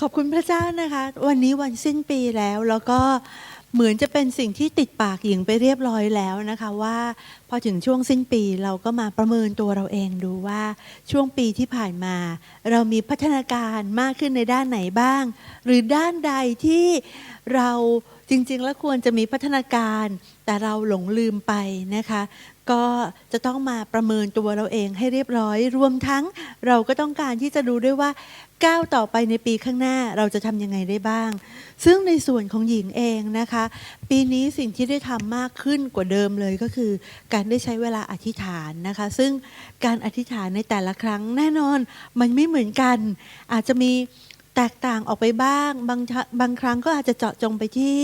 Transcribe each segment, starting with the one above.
ขอบคุณพระเจ้านะคะ วันนี้วันสิ้นปีแล้วแล้วก็เหมือนจะเป็นสิ่งที่ติดปากหญิงไปเรียบร้อยแล้วนะคะว่าพอถึงช่วงสิ้นปีเราก็มาประเมินตัวเราเองดูว่าช่วงปีที่ผ่านมา เรามีพัฒนาการมากขึ้นในด้านไหนบ้าง หรือด้านใดที่เราจริงๆ แล้วควรจะมีพัฒนาการ แต่เราหลงลืมไปนะคะ ก็จะต้องมาประเมินตัวเราเองให้เรียบร้อย รวมทั้งเราก็ต้องการที่จะดูด้วยว่าก้าวต่อไปในปีข้างหน้าเราจะทำยังไงได้บ้าง ซึ่งในส่วนของหญิงเองนะคะ ปีนี้สิ่งที่ได้ทำมากขึ้นกว่าเดิมเลยก็คือ การได้ใช้เวลาอธิษฐานนะคะ ซึ่งการอธิษฐานในแต่ละครั้งแน่นอนมันไม่เหมือนกัน อาจจะมีแตกต่างออกไปบ้าง บางบางครั้งก็อาจจะเจาะจงไปที่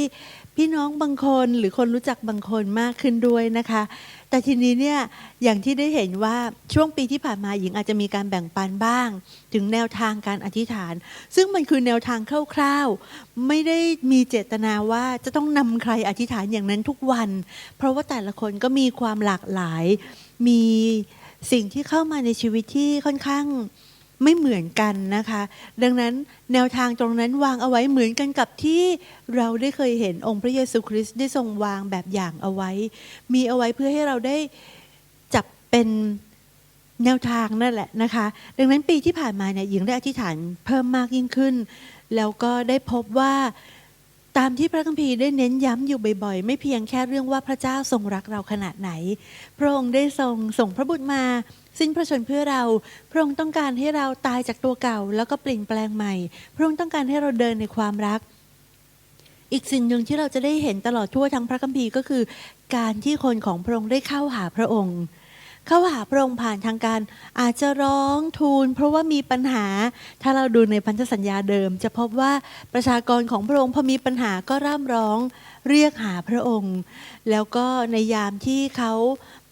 พี่น้องบางคนหรือคนรู้จักบางคนมากขึ้นด้วยนะคะ แต่ทีนี้เนี่ยอย่างที่ได้เห็นว่าช่วงปีที่ผ่านมาหญิงอาจจะมีการแบ่งปันบ้าง ถึงแนวทางการอธิษฐาน ซึ่งมันคือแนวทางคร่าวๆ ไม่ได้มีเจตนาว่าจะต้องนำใครอธิษฐานอย่างนั้นทุกวัน เพราะว่าแต่ละคนก็มีความหลากหลาย มีสิ่งที่เข้ามาในชีวิตที่ค่อนข้าง ไม่เหมือนกันนะคะ ดังนั้นแนวทางตรงนั้นวางเอาไว้เหมือนกันกับที่เราได้เคยเห็นองค์พระเยซูคริสต์ได้ทรงวางแบบอย่างเอาไว้ มีเอาไว้เพื่อให้เราได้จับเป็นแนวทางนั่นแหละนะคะ ดังนั้นปีที่ผ่านมาเนี่ยหญิงได้อธิษฐานเพิ่มมากยิ่งขึ้น แล้วก็ได้พบว่าตามที่พระคัมภีร์ได้เน้นย้ำอยู่บ่อยๆ ไม่เพียงแค่เรื่องว่าพระเจ้าทรงรักเราขนาดไหน พระองค์ได้ทรงส่งพระบุตรมา สิ้นพระชนเพื่อเรา พระองค์ต้องการให้เราตายจากตัวเก่า แล้วก็เปลี่ยนแปลงใหม่ พระองค์ต้องการให้เราเดินในความรัก อีกสิ่งหนึ่งที่เราจะได้เห็นตลอดทั่วทั้งพระคัมภีร์ก็คือ การที่คนของพระองค์ได้เข้าหาพระองค์ เข้าหาพระองค์ผ่านทางการอาจจะร้องทูล เพราะว่ามีปัญหา ถ้าเราดูในพันธสัญญาเดิม จะพบว่าประชากรของพระองค์พอมีปัญหาก็ร่ำร้องเรียกหาพระองค์ แล้วก็ในยามที่เขา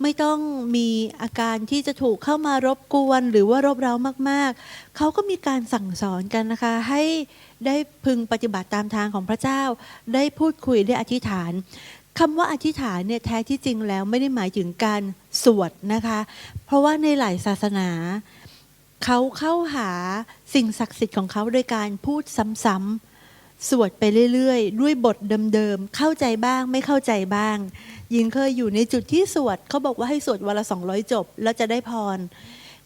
ไม่ต้องมีอาการที่จะถูกเข้ามารบกวนหรือว่ารบเร้ามากๆ เขาก็มีการสั่งสอนกันนะคะให้ได้พึงปฏิบัติตามทางของพระเจ้า ได้พูดคุยได้อธิษฐาน คำว่าอธิษฐานเนี่ยแท้ที่จริงแล้วไม่ได้หมายถึงการสวดนะคะ เพราะว่าในหลายศาสนา เขาเข้าหาสิ่งศักดิ์สิทธิ์ของเขาโดยการพูดซ้ำๆสวดไปเรื่อยๆ ด้วยบทเดิมๆ เข้าใจบ้างไม่เข้าใจบ้างหญิงเคยอยู่ในจุดที่สวดเขาบอกว่าให้สวดวันละ200จบ แล้วจะได้พร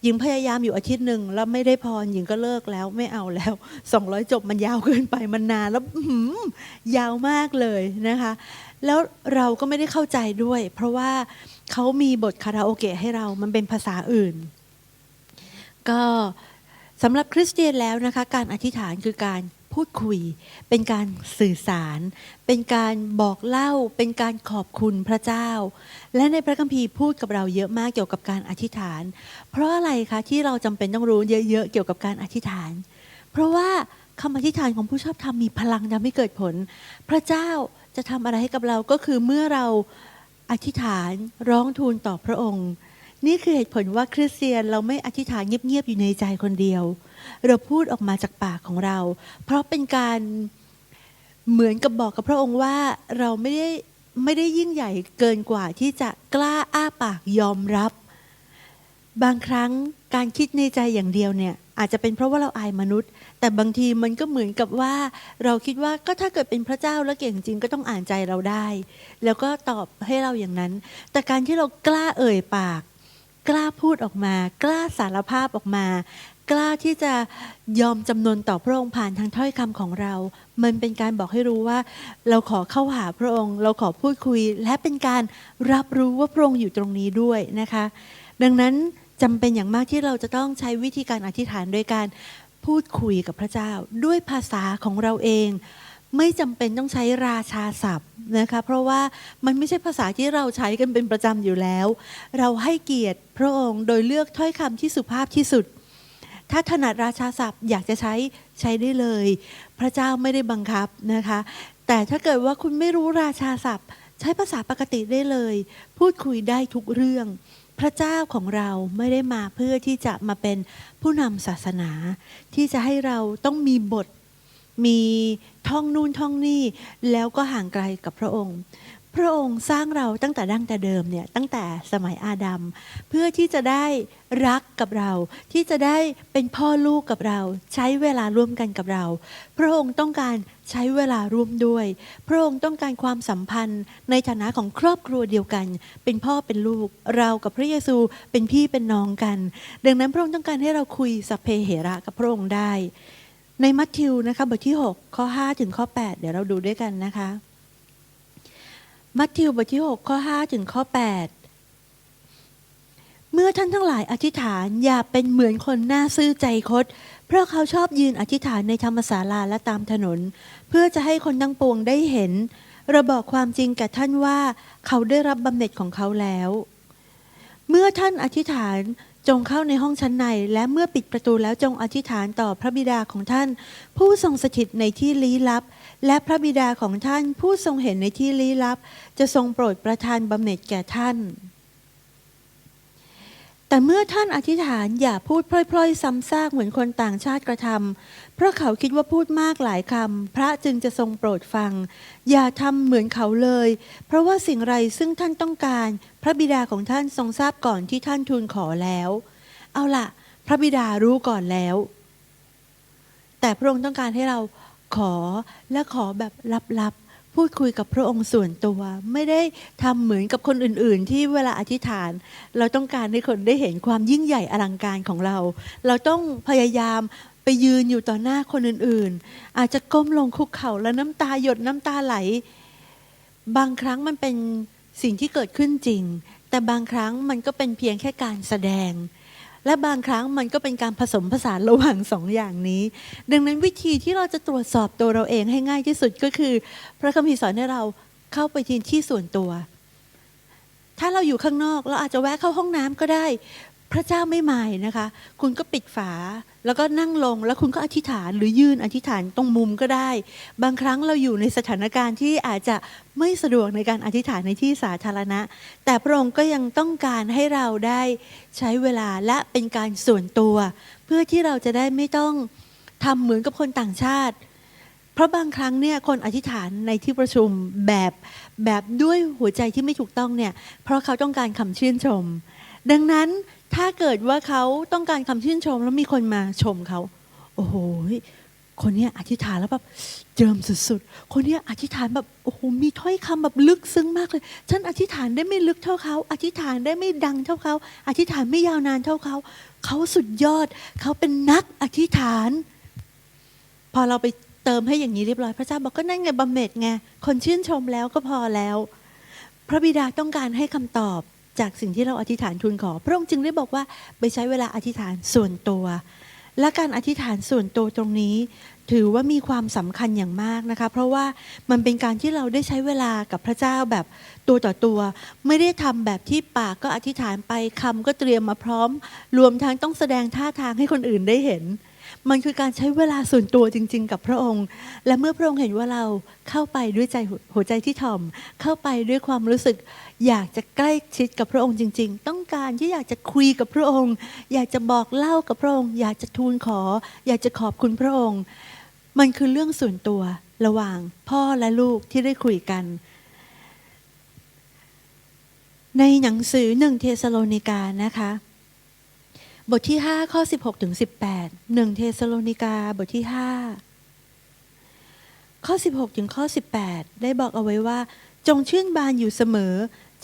หญิงพยายามอยู่อาทิตย์หนึ่งแล้วไม่ได้พรหญิงก็เลิกแล้วไม่เอาแล้ว 200 จบมันยาวเกินไปมันนานแล้วหือยาวมากเลยนะคะ แล้วเราก็ไม่ได้เข้าใจด้วย เพราะว่าเขามีบทคาราโอเกะให้เรามันเป็นภาษาอื่น ก็สำหรับคริสเตียนแล้วนะคะ การอธิษฐานคือการพูดคุย เป็นการสื่อสาร เป็นการบอกเล่า เป็นการขอบคุณพระเจ้า และในพระคัมภีร์พูดกับเราเยอะมากเกี่ยวกับการอธิษฐาน เพราะอะไรคะที่เราจำเป็นต้องรู้เยอะๆเกี่ยวกับการอธิษฐาน เพราะว่าคำอธิษฐานของผู้ชอบธรรมมีพลังทำให้เกิดผล พระเจ้า จะทำอะไรให้กับเราก็คือเมื่อเราอธิษฐานร้องทูลต่อพระองค์ นี่คือเหตุผลว่าคริสเตียนเราไม่อธิษฐานเงียบๆอยู่ในใจคนเดียว เราพูดออกมาจากปากของเรา เพราะเป็นการเหมือนกับบอกกับพระองค์ว่าเราไม่ได้ไม่ได้ยิ่งใหญ่เกินกว่าที่จะกล้าอ้าปากยอมรับ บางครั้ง การคิดในใจอย่างเดียวเนี่ยอาจจะเป็นเพราะว่าเราอายมนุษย์ แต่บางทีมันก็เหมือนกับว่า เราคิดว่าก็ถ้าเกิดเป็นพระเจ้าแล้วเก่งจริงก็ต้องอ่านใจเราได้ แล้วก็ตอบให้เราอย่างนั้น แต่การที่เรากล้าเอ่ยปาก กล้าพูดออกมา กล้าสารภาพออกมา กล้าที่จะยอมจำนนต่อพระองค์ผ่านทางถ้อยคำของเรา มันเป็นการบอกให้รู้ว่า เราขอเข้าหาพระองค์ เราขอพูดคุย และเป็นการรับรู้ว่าพระองค์อยู่ตรงนี้ด้วยนะคะ ดังนั้น จำเป็นอย่างมากที่เราจะต้องใช้วิธีการอธิษฐานโดยการพูดคุยกับพระเจ้า ด้วยภาษาของเราเอง ไม่จำเป็นต้องใช้ราชาศัพท์นะคะเพราะว่ามันไม่ใช่ภาษาที่เราใช้กันเป็นประจำอยู่แล้ว เราให้เกียรติพระองค์โดยเลือกถ้อยคำที่สุภาพที่สุด ถ้าถนัดราชาศัพท์อยากจะใช้ใช้ได้เลย พระเจ้าไม่ได้บังคับนะคะ แต่ถ้าเกิดว่าคุณไม่รู้ราชาศัพท์ ใช้ภาษาปกติได้เลย พูดคุยได้ทุกเรื่อง พระเจ้าของเราไม่ได้มาเพื่อที่จะมาเป็นผู้นำศาสนา ที่จะให้เราต้องมีบทมีท่องนู่นท่องนี่ แล้วก็ห่างไกลกับพระองค์ ระองค์สร้างเราตั้งแต่ดั้งแต่เดิมเนี่ยตั้งแต่สมัยอาดัมเพื่อที่จะได้รักกับเรา ที่จะได้เป็นพ่อลูกกับเรา ใช้เวลาร่วมกันกับเรา พระองค์ต้องการใช้เวลาร่วมด้วย พระองค์ต้องการความสัมพันธ์ในฐานะของครอบครัวเดียวกัน เป็นพ่อเป็นลูก เรากับพระเยซูเป็นพี่เป็นน้องกัน ดังนั้นพระองค์ต้องการให้เราคุยสัพเพเหระกับพระองค์ได้ ในมัทธิวนะคะบทที่ 6 ข้อ 5 ถึงข้อ 8 เดี๋ยวเราดูด้วยกันนะคะ มัทธิวบทที่ 6 ข้อ 5 ถึงข้อ 8 เมื่อท่านทั้งหลายอธิษฐานอย่าเป็นเหมือนคนหน้าซื่อใจคด เพราะเขาชอบยืนอธิษฐานในธรรมศาลาและตามถนน เพื่อจะให้คนทั้งปวงได้เห็นเราบอกความจริงแก่ท่านว่าเขาได้รับบำเหน็จของเขาแล้ว เมื่อท่านอธิษฐาน จงเข้าในห้องชั้นใน และเมื่อปิดประตูแล้วจงอธิษฐานต่อพระบิดาของท่าน ผู้ทรงสถิตในที่ลี้ลับ และพระบิดาของท่านผู้ทรงเห็นในที่ลี้ลับ จะทรงโปรดประทานบำเหน็จแก่ท่าน แต่เมื่อท่านอธิษฐานอย่าพูดพล่อยๆ ซ้ำซากเหมือนคนต่างชาติกระทำเพราะเขาคิดว่าพูดมากหลายคำพระจึงจะทรงโปรดฟัง อย่าทำเหมือนเขาเลย เพราะว่าสิ่งไรซึ่งท่านต้องการ พระบิดาของท่านทรงทราบก่อนที่ท่านทูลขอแล้ว เอาล่ะ พระบิดารู้ก่อนแล้ว แต่พระองค์ต้องการให้เราขอและขอแบบลับๆ พูดคุยกับพระองค์ส่วนตัว ไม่ได้ทำเหมือนกับคนอื่น ๆ ที่เวลาอธิษฐาน เราต้องการให้คนได้เห็นความยิ่งใหญ่อลังการของเรา เราต้องพยายามไปยืนอยู่ต่อหน้าคนอื่น ๆ อาจจะก้มลงคุกเข่าแล้วน้ำตาหยดน้ำตาไหล บางครั้งมันเป็นสิ่งที่เกิดขึ้นจริง แต่บางครั้งมันก็เป็นเพียงแค่การแสดง และบางครั้งมันก็เป็นการผสมผสานระหว่างสองอย่างนี้ ดังนั้นวิธีที่เราจะตรวจสอบตัวเราเองให้ง่ายที่สุดก็คือ พระคัมภีร์สอนให้เราเข้าไปที่ที่ส่วนตัว ถ้าเราอยู่ข้างนอก เราอาจจะแวะเข้าห้องน้ำก็ได้ พระเจ้าไม่หมายนะคะ คุณก็ปิดฝาแล้วก็นั่งลงแล้วคุณก็อธิษฐานหรือยืนอธิษฐานตรงมุมก็ได้ บางครั้งเราอยู่ในสถานการณ์ที่อาจจะไม่สะดวกในการอธิษฐานในที่สาธารณะ แต่พระองค์ก็ยังต้องการให้เราได้ใช้เวลาและเป็นการส่วนตัว เพื่อที่เราจะได้ไม่ต้องทำเหมือนกับคนต่างชาติ เพราะบางครั้งเนี่ยคนอธิษฐานในที่ประชุมแบบแบบด้วยหัวใจที่ไม่ถูกต้องเนี่ยเพราะเขาต้องการคำชื่นชม ดังนั้น ถ้าเกิดว่าเขาต้องการคำชื่นชมแล้วมีคนมาชมเขา โอ้โห คนเนี้ยอธิษฐานแล้วแบบเจิมสุดๆ คนเนี้ยอธิษฐานแบบโอ้โห มีถ้อยคำแบบลึกซึ้งมากเลย ฉันอธิษฐานได้ไม่ลึกเท่าเขา อธิษฐานได้ไม่ดังเท่าเขา อธิษฐานไม่ยาวนานเท่าเขา เขาสุดยอด เขาเป็นนักอธิษฐาน พอเราไปเติมให้อย่างนี้เรียบร้อย พระเจ้าบอกก็นั่นไงบำเหน็จไง คนชื่นชมแล้วก็พอแล้ว พระบิดาต้องการให้คำตอบ จากสิ่งที่เราอธิษฐานทูลขอ พระองค์จึงได้บอกว่าไปใช้เวลาอธิษฐานส่วนตัว และการอธิษฐานส่วนตัวตรงนี้ ถือว่ามีความสำคัญอย่างมากนะคะ เพราะว่ามันเป็นการที่เราได้ใช้เวลากับพระเจ้าแบบตัวต่อตัว ไม่ได้ทำแบบที่ปากก็อธิษฐานไปคำก็เตรียมมาพร้อม รวมทั้งต้องแสดงท่าทางให้คนอื่นได้เห็น มันคือการใช้เวลาส่วนตัวจริง ๆ กับพระองค์ และเมื่อพระองค์เห็นว่าเราเข้าไปด้วยใจหัวใจที่ถ่อม เข้าไปด้วยความรู้สึก อยากจะใกล้ชิดกับพระองค์จริง ๆ ต้องการที่อยากจะคุยกับพระองค์ อยากจะบอกเล่ากับพระองค์ อยากจะทูลขอ อยากจะขอบคุณพระองค์ มันคือเรื่องส่วนตัวระหว่างพ่อและลูกที่ได้คุยกัน ในหนังสือหนึ่งเทสโลนิกานะคะ บทที่ 5 ข้อ 16 ถึง 18 1 เทสโลนิกา บทที่ 5 ข้อ 16 ถึงข้อ 18 ได้บอกเอาไว้ว่า จงชื่นบานอยู่เสมอ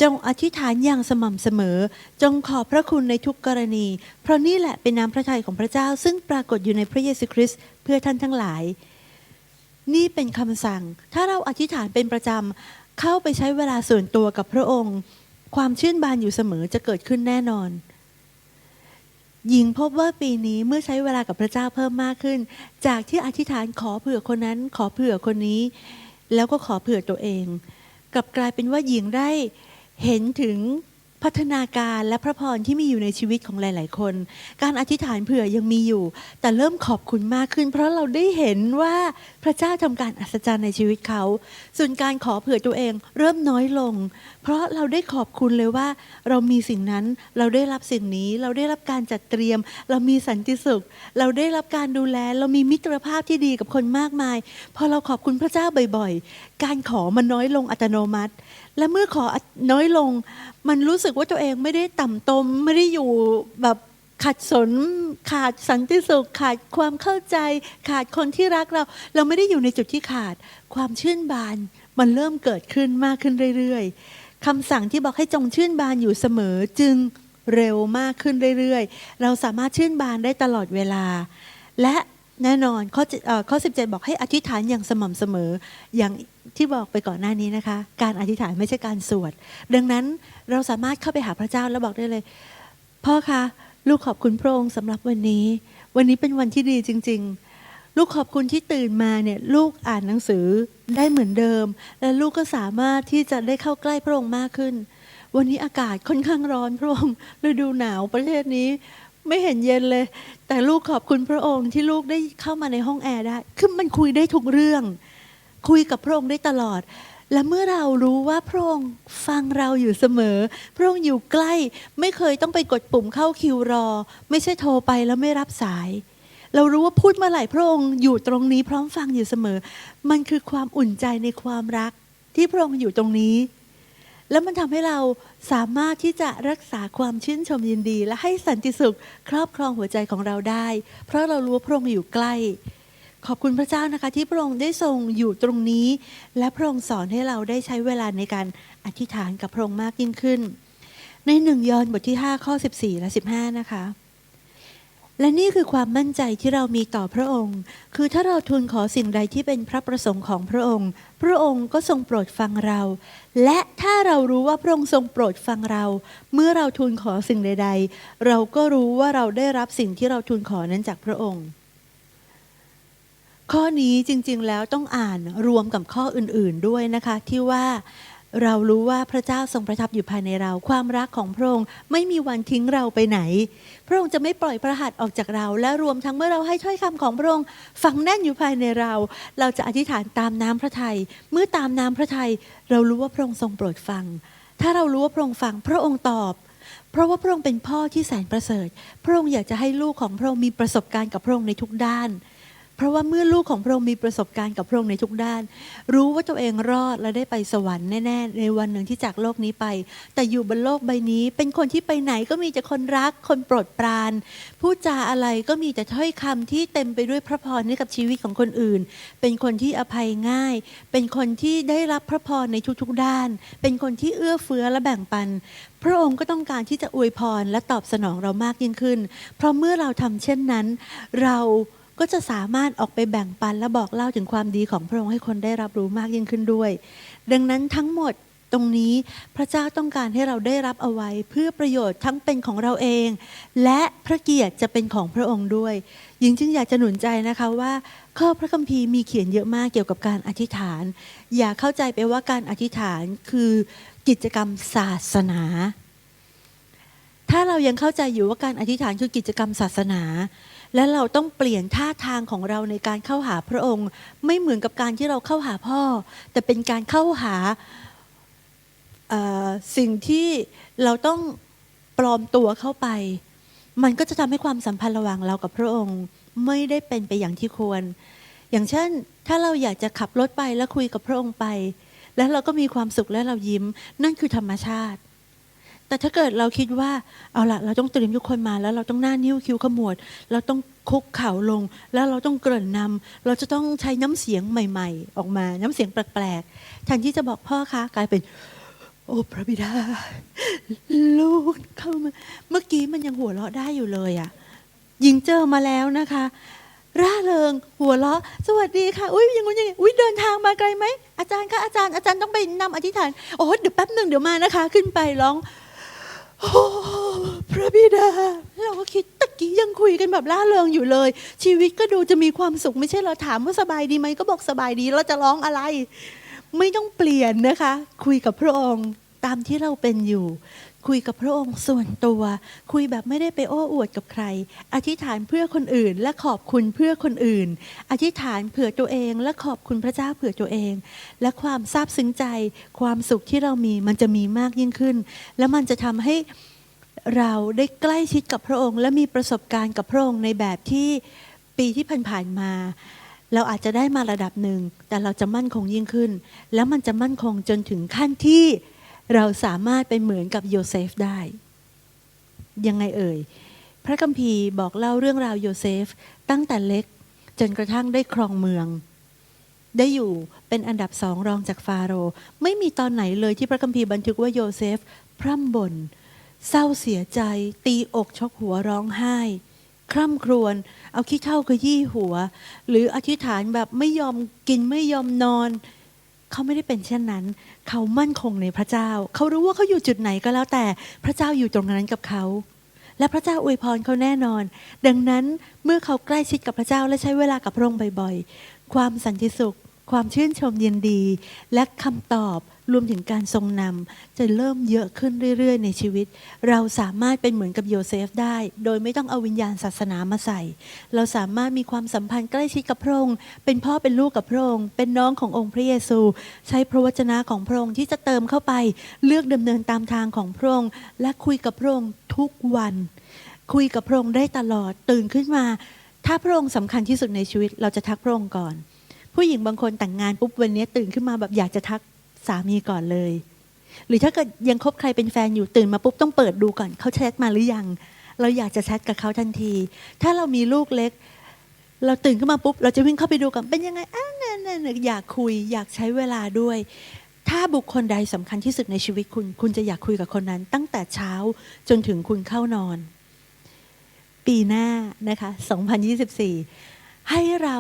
จงอธิษฐานอย่างสม่ำเสมอ จงขอบพระคุณในทุกกรณี เพราะนี่แหละเป็นน้ำพระทัยของพระเจ้า ซึ่งปรากฏอยู่ในพระเยซูคริสต์เพื่อท่านทั้งหลาย นี่เป็นคำสั่ง ถ้าเราอธิษฐานเป็นประจำ เข้าไปใช้เวลาส่วนตัวกับพระองค์ ความชื่นบานอยู่เสมอจะเกิดขึ้นแน่นอน หญิงพบว่าปีนี้เมื่อใช้เวลากับพระเจ้าเพิ่มมากขึ้น จากที่อธิษฐานขอเผื่อคนนั้น ขอเผื่อคนนี้ แล้วก็ขอเผื่อตัวเอง กลับกลายเป็นว่าหญิงได้เห็นถึง พัฒนาการและพระพรที่มีอยู่ในชีวิตของหลาย ๆ คน การอธิษฐานเผื่อยังมีอยู่ แต่เริ่มขอบคุณมากขึ้น เพราะเราได้เห็นว่าพระเจ้าทำการอัศจรรย์ในชีวิตเขา ส่วนการขอเผื่อตัวเองเริ่มน้อยลง เพราะเราได้ขอบคุณเลยว่า เรามีสิ่งนั้นเราได้รับสิ่งนี้ เราได้รับการจัดเตรียม เรามีสันติสุข เราได้รับการดูแล เรามีมิตรภาพที่ดีกับคนมากมาย พอเราขอบคุณพระเจ้าบ่อย ๆการขอมันน้อยลงอัตโนมัติ และเมื่อขอน้อยลง มันรู้สึกว่าตัวเองไม่ได้ต่ำตมไม่ได้อยู่แบบขัดสนขาดสันติสุขขาดความเข้าใจ ขาดคนที่รักเรา เราไม่ได้อยู่ในจุดที่ขาด ความชื่นบาน มันเริ่มเกิดขึ้นมากขึ้นเรื่อยๆคำสั่งที่บอกให้จงชื่นบานอยู่เสมอจึงเร็วมากขึ้นเรื่อยๆ เราสามารถชื่นบานได้ตลอดเวลา และ แน่นอนข้อเอ่อข้อ17บอกให้อธิษฐานอย่างสม่ำเสมอ อย่างที่บอกไปก่อนหน้านี้นะคะ การอธิษฐานไม่ใช่การสวด ดังนั้นเราสามารถเข้าไปหาพระเจ้าแล้วบอกได้เลย พ่อคะลูกขอบคุณพระองค์สำหรับวันนี้ วันนี้เป็นวันที่ดีจริง ๆ ลูกขอบคุณที่ตื่นมาเนี่ยลูกอ่านหนังสือได้เหมือนเดิม และลูกก็สามารถที่จะได้เข้าใกล้พระองค์มากขึ้น วันนี้อากาศค่อนข้างร้อนพระองค์ฤดูหนาวประเทศนี้ ไม่เห็นเย็นเลย แต่ลูกขอบคุณพระองค์ที่ลูกได้เข้ามาในห้องแอร์ได้ คือมันคุยได้ทุกเรื่อง คุยกับพระองค์ได้ตลอด และเมื่อเรารู้ว่าพระองค์ฟังเราอยู่เสมอ พระองค์อยู่ใกล้ ไม่เคยต้องไปกดปุ่มเข้าคิวรอ ไม่ใช่โทรไปแล้วไม่รับสาย เรารู้ว่าพูดเมื่อไหร่พระองค์อยู่ตรงนี้พร้อมฟังอยู่เสมอ มันคือความอุ่นใจในความรักที่พระองค์อยู่ตรงนี้ แล้วมันทำให้เราสามารถที่จะรักษาความชื่นชมยินดี และให้สันติสุขครอบครองหัวใจของเราได้ เพราะเรารู้พระองค์อยู่ใกล้ ขอบคุณพระเจ้านะคะ ที่พระองค์ได้ทรงอยู่ตรงนี้ และพระองค์สอนให้เราได้ใช้เวลาในการอธิษฐานกับพระองค์มากยิ่งขึ้น ในหนึ่งยอห์นบทที่ 5 ข้อ 14 และ 15 นะคะ และนี่คือความมั่นใจที่เรามีต่อพระองค์ คือถ้าเราทูลขอสิ่งใดที่เป็นพระประสงค์ของพระองค์ พระองค์ก็ทรงโปรดฟังเรา และถ้าเรารู้ว่าพระองค์ทรงโปรดฟังเรา เมื่อเราทูลขอสิ่งใด ๆ เราก็รู้ว่าเราได้รับสิ่งที่เราทูลขอนั้นจากพระองค์ ข้อนี้จริงๆแล้วต้องอ่านรวมกับข้ออื่นๆด้วยนะคะที่ว่า เรารู้ว่าพระเจ้าทรงประทับอยู่ภายในเรา ความรักของพระองค์ไม่มีวันทิ้งเราไปไหน พระองค์จะไม่ปล่อยพระหัตถ์ออกจากเรา และรวมทั้งเมื่อเราให้ถ้อยคำของพระองค์ฝังแน่นอยู่ภายในเรา เราจะอธิษฐานตามน้ำพระทัยเมื่อตามน้ำพระทัยเรารู้ว่าพระองค์ทรงโปรดฟัง ถ้าเรารู้ว่าพระองค์ฟังพระองค์ตอบเพราะว่าพระองค์เป็นพ่อที่แสนประเสริฐ พระองค์อยากจะให้ลูกของพระองค์มีประสบการณ์กับพระองค์ในทุกด้าน เพราะว่าเมื่อลูกของพระองค์มีประสบการณ์กับพระองค์ในทุกด้าน รู้ว่าตัวเองรอดและได้ไปสวรรค์แน่ๆ ในวันหนึ่งที่จากโลกนี้ไป แต่อยู่บนโลกใบนี้ เป็นคนที่ไปไหนก็มีแต่คนรัก คนโปรดปรานพูดจาอะไรก็มีแต่ถ้อยคำที่เต็มไปด้วยพระพรให้กับชีวิตของคนอื่น เป็นคนที่อภัยง่าย เป็นคนที่ได้รับพระพรในทุกๆด้าน เป็นคนที่เอื้อเฟื้อและแบ่งปันพระองค์ก็ต้องการที่จะอวยพรและตอบสนองเรามากยิ่งขึ้น เพราะเมื่อเราทำเช่นนั้น เรา ก็จะสามารถออกไปแบ่งปันและบอกเล่าถึงความดีของพระองค์ให้คนได้รับรู้มากยิ่งขึ้นด้วย ดังนั้นทั้งหมดตรงนี้พระเจ้าต้องการให้เราได้รับเอาไว้เพื่อประโยชน์ทั้งเป็นของเราเอง และพระเกียรติจะเป็นของพระองค์ด้วยหญิงจึงอยากจะหนุนใจนะคะว่า ข้อพระคัมภีร์มีเขียนเยอะมากเกี่ยวกับการอธิษฐาน อย่าเข้าใจไปว่าการอธิษฐานคือกิจกรรมศาสนา ถ้าเรายังเข้าใจอยู่ว่าการอธิษฐานคือกิจกรรมศาสนา และเราต้องเปลี่ยนท่าทางของเราในการเข้าหาพระองค์ ไม่เหมือนกับการที่เราเข้าหาพ่อ แต่เป็นการเข้าหาสิ่งที่เราต้องปลอมตัวเข้าไป มันก็จะทำให้ความสัมพันธ์ระหว่างเรากับพระองค์ไม่ได้เป็นไปอย่างที่ควร อย่างเช่น ถ้าเราอยากจะขับรถไปแล้วคุยกับพระองค์ไป แล้วเราก็มีความสุขและเรายิ้ม นั่นคือธรรมชาติ แต่ถ้าเกิดเราคิดว่าเอาละเราต้องเตรียมทุกคนมาแล้วเราต้องหน้านิ้วคิ้วขมวด เราต้องคุกเข่าลง แล้วเราต้องเกริ่นนำเราจะต้องใช้น้ำเสียงใหม่ ๆ ออกมา น้ำเสียงแปลกๆแทนที่จะบอกพ่อคะกลายเป็น โอ้พระบิดา ลูกเข้ามา เมื่อกี้มันยังหัวเราะได้อยู่เลยอะ่ะยิงเจอมาแล้วนะคะ ร่าเริง หัวเราะ สวัสดีค่ะ อุ้ยยังงู้นอยังงี้อุ้ยเดินทางมาไกลไหมอาจารย์คะอาจารย์อาจารย์ต้องไปนำอธิษฐานโอ้เดี๋ยวแป๊บหนึ่งเดี๋ยวมานะคะ ขึ้นไปร้อง โอ้พระบิดา เราก็คิดตะกี้ยังคุยกันแบบล่าเริงอยู่เลย ชีวิตก็ดูจะมีความสุขไม่ใช่เราถามว่าสบายดีไหมก็บอกสบายดีเราจะร้องอะไร ไม่ต้องเปลี่ยนนะคะ คุยกับพระองค์ตามที่เราเป็นอยู่ คุยกับพระองค์ส่วนตัว คุยแบบไม่ได้ไปโอ้อวดกับใคร อธิษฐานเพื่อคนอื่น และขอบคุณเพื่อคนอื่น อธิษฐานเผื่อตัวเอง และขอบคุณพระเจ้าเผื่อตัวเอง และความซาบซึ้งใจ ความสุขที่เรามีมันจะมีมากยิ่งขึ้น แล้วมันจะทำให้เราได้ใกล้ชิดกับพระองค์ และมีประสบการณ์กับพระองค์ในแบบที่ปีที่ผ่านๆมาเราอาจจะได้มาระดับหนึ่ง แต่เราจะมั่นคงยิ่งขึ้น แล้วมันจะมั่นคงจนถึงขั้นที่ เราสามารถเป็นเหมือนกับโยเซฟได้ ยังไงเอ่ย พระคัมภีร์บอกเล่าเรื่องราวโยเซฟ ตั้งแต่เล็กจนกระทั่งได้ครองเมือง ได้อยู่เป็นอันดับสองรองจากฟาโรห์ไม่มีตอนไหนเลยที่พระคัมภีร์บันทึกว่าโยเซฟ พร่ำบ่นเศร้าเสียใจ ตีอกชกหัวร้องไห้ คร่ำครวญเอาขี้เท่าขยี้หัว หรืออธิษฐานแบบไม่ยอมกินไม่ยอมนอน เขาไม่ได้เป็นเช่นนั้น เขามั่นคงในพระเจ้า เขารู้ว่าเขาอยู่จุดไหนก็แล้วแต่พระเจ้าอยู่ตรงนั้นกับเขา และพระเจ้าอวยพรเขาแน่นอน ดังนั้นเมื่อเขาใกล้ชิดกับพระเจ้าและใช้เวลากับพระองค์บ่อยๆ ความสันติสุข ความชื่นชมยินดี และคำตอบ รวมถึงการทรงนำจะเริ่มเยอะขึ้นเรื่อยๆ ในชีวิต เราสามารถเป็นเหมือนกับโยเซฟได้ โดยไม่ต้องเอาวิญญาณศาสนามาใส่ เราสามารถมีความสัมพันธ์ใกล้ชิดกับพระองค์เป็นพ่อเป็นลูกกับพระองค์เป็นน้องขององค์พระเยซู ใช้พระวจนะของพระองค์ที่จะเติมเข้าไป เลือกดำเนินตามทางของพระองค์และคุยกับพระองค์ทุกวัน คุยกับพระองค์ได้ตลอดตื่นขึ้นมา ถ้าพระองค์สำคัญที่สุดในชีวิต เราจะทักพระองค์ก่อน ผู้หญิงบางคนแต่งงานปุ๊บวันนี้ตื่นขึ้นมาแบบอยากจะทัก สามีก่อนเลย หรือถ้าเกิดยังคบใครเป็นแฟนอยู่ตื่นมาปุ๊บต้องเปิดดูก่อนเขาแชทมาหรือยัง เราอยากจะแชทกับเขาทันที ถ้าเรามีลูกเล็ก เราตื่นขึ้นมาปุ๊บ เราจะวิ่งเข้าไปดูก่อนเป็นยังไงอ้าเนี่ยเนี่ยเนี่ยอยากคุยอยากใช้เวลาด้วย ถ้าบุคคลใดสำคัญที่สุดในชีวิตคุณ คุณจะอยากคุยกับคนนั้น ตั้งแต่เช้าจนถึงคุณเข้านอน ปีหน้านะคะ 2024ให้เรา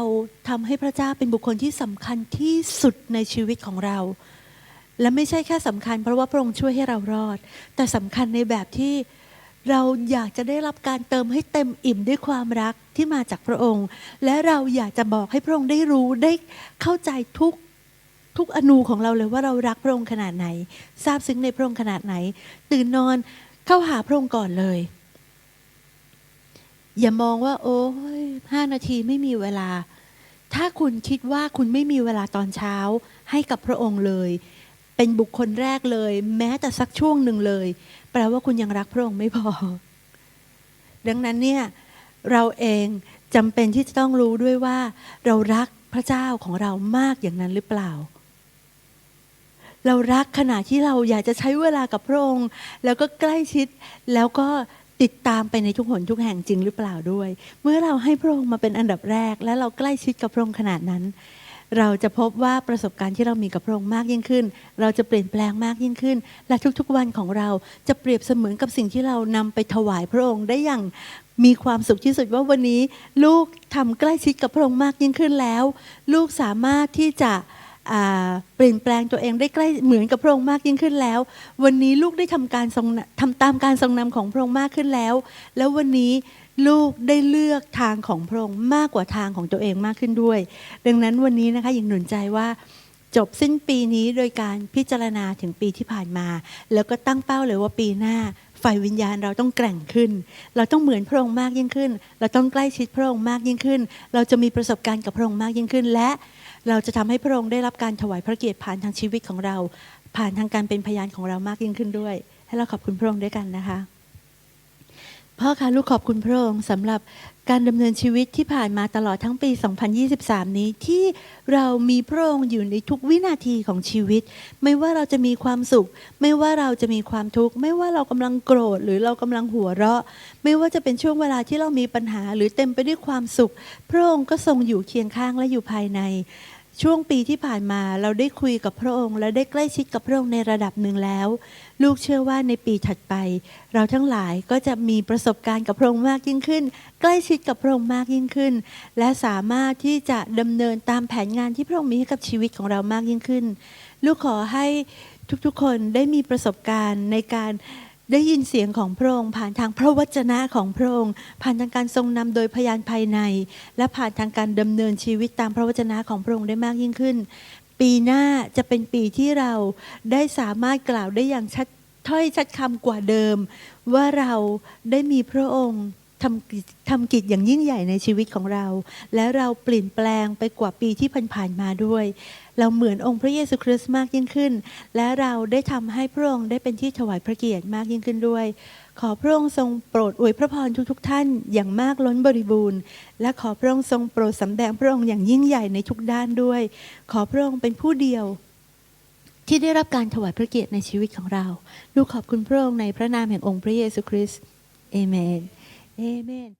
ทำให้พระเจ้าเป็นบุคคลที่สำคัญที่สุดในชีวิตของเรา และไม่ใช่แค่สำคัญ เพราะว่าพระองค์ช่วยให้เรารอด แต่สำคัญในแบบที่เราอยากจะได้รับการเติมให้เต็มอิ่มด้วยความรักที่มาจากพระองค์ และเราอยากจะบอกให้พระองค์ได้รู้ได้เข้าใจทุกทุกอนูของเราเลยว่าเรารักพระองค์ขนาดไหนซาบซึ้งในพระองค์ขนาดไหน ตื่นนอนเข้าหาพระองค์ก่อนเลย อย่ามองว่า โอ้ยห้านาทีไม่มีเวลา ถ้าคุณคิดว่าคุณไม่มีเวลาตอนเช้าให้กับพระองค์เลย เป็นบุคคลแรกเลย แม้แต่สักช่วงหนึ่งเลย แปลว่าคุณยังรักพระองค์ไม่พอ ดังนั้นเนี่ยเราเองจำเป็นที่จะต้องรู้ด้วยว่า เรารักพระเจ้าของเรามากอย่างนั้นหรือเปล่า เรารักขณะที่เราอยากจะใช้เวลากับพระองค์ แล้วก็ใกล้ชิดแล้วก็ติดตามไปในทุกหนทุกแห่งจริงหรือเปล่าด้วย เมื่อเราให้พระองค์มาเป็นอันดับแรก และเราใกล้ชิดกับพระองค์ขนาดนั้น เราจะพบว่าประสบการณ์ที่เรามีกับพระองค์มากยิ่งขึ้น เราจะเปลี่ยนแปลงมากยิ่งขึ้น และทุกๆวันของเราจะเปรียบเสมือนกับสิ่งที่เรานำไปถวายพระองค์ได้อย่างมีความสุขที่สุดว่าวันนี้ ลูกทำใกล้ชิดกับพระองค์มากยิ่งขึ้นแล้ว ลูกสามารถที่จะเปลี่ยนแปลงตัวเองได้ใกล้เหมือนกับพระองค์มากยิ่งขึ้นแล้ว วันนี้ลูกได้ทำการทรงทำตามการทรงนำของพระองค์มากขึ้นแล้ว แล้ววันนี้ ลูกได้เลือกทางของพระองค์มากกว่าทางของตัวเองมากขึ้นด้วย ดังนั้นวันนี้นะคะยังหนุนใจว่าจบสิ้นปีนี้โดยการพิจารณาถึงปีที่ผ่านมา แล้วก็ตั้งเป้าเลยว่าปีหน้าฝ่ายวิญญาณเราต้องแกร่งขึ้น เราต้องเหมือนพระองค์มากยิ่งขึ้น เราต้องใกล้ชิดพระองค์มากยิ่งขึ้น เราจะมีประสบการณ์กับพระองค์มากยิ่งขึ้น และเราจะทำให้พระองค์ได้รับการถวายพระเกียรติผ่านทางชีวิตของเรา ผ่านทางการเป็นพยานของเรามากยิ่งขึ้นด้วย ให้เราขอบคุณพระองค์ด้วยกันนะคะ พ่อคะลูกขอบคุณพระองค์สำหรับการดำเนินชีวิตที่ผ่านมาตลอดทั้งปี 2023 นี้ที่เรามีพระองค์อยู่ในทุกวินาทีของชีวิต ไม่ว่าเราจะมีความสุข ไม่ว่าเราจะมีความทุกข์ ไม่ว่าเรากำลังโกรธ หรือเรากำลังหัวเราะ ไม่ว่าจะเป็นช่วงเวลาที่เรามีปัญหา หรือเต็มไปด้วยความสุข พระองค์ก็ทรงอยู่เคียงข้างและอยู่ภายใน ช่วงปีที่ผ่านมาเราได้คุยกับพระองค์ และได้ใกล้ชิดกับพระองค์ในระดับหนึ่งแล้ว ลูกเชื่อว่าในปีถัดไป เราทั้งหลายก็จะมีประสบการณ์กับพระองค์มากยิ่งขึ้น ใกล้ชิดกับพระองค์มากยิ่งขึ้น และสามารถที่จะดำเนินตามแผนงานที่พระองค์มีให้กับชีวิตของเรามากยิ่งขึ้น ลูกขอให้ทุกๆคนได้มีประสบการณ์ในการ ได้ยินเสียงของพระองค์ผ่านทางพระวจนะของพระองค์ ผ่านทางการทรงนำโดยพยานภายใน และผ่านทางการดำเนินชีวิตตามพระวจนะของพระองค์ได้มากยิ่งขึ้น ปีหน้าจะเป็นปีที่เราได้สามารถกล่าวได้อย่างชัดถ้อยชัดคำกว่าเดิม ว่าเราได้มีพระองค์ ทำกิจทำกิจอย่างยิ่งใหญ่ในชีวิตของเรา และเราเปลี่ยนแปลงไปกว่าปีที่ผ่านๆมาด้วย เราเหมือนองค์พระเยซูคริสต์มากยิ่งขึ้น และเราได้ทำให้พระองค์ได้เป็นที่ถวายพระเกียรติมากยิ่งขึ้นด้วย ขอพระองค์ทรงโปรดอวยพระพรทุกๆท่านอย่างมากล้นบริบูรณ์ และขอพระองค์ทรงโปรดสำแดงพระองค์อย่างยิ่งใหญ่ในทุกด้านด้วย ขอพระองค์เป็นผู้เดียวที่ได้รับการถวายพระเกียรติในชีวิตของเรา ลูกขอบคุณพระองค์ในพระนามแห่งองค์พระเยซูคริสต์เอเมน เอเมน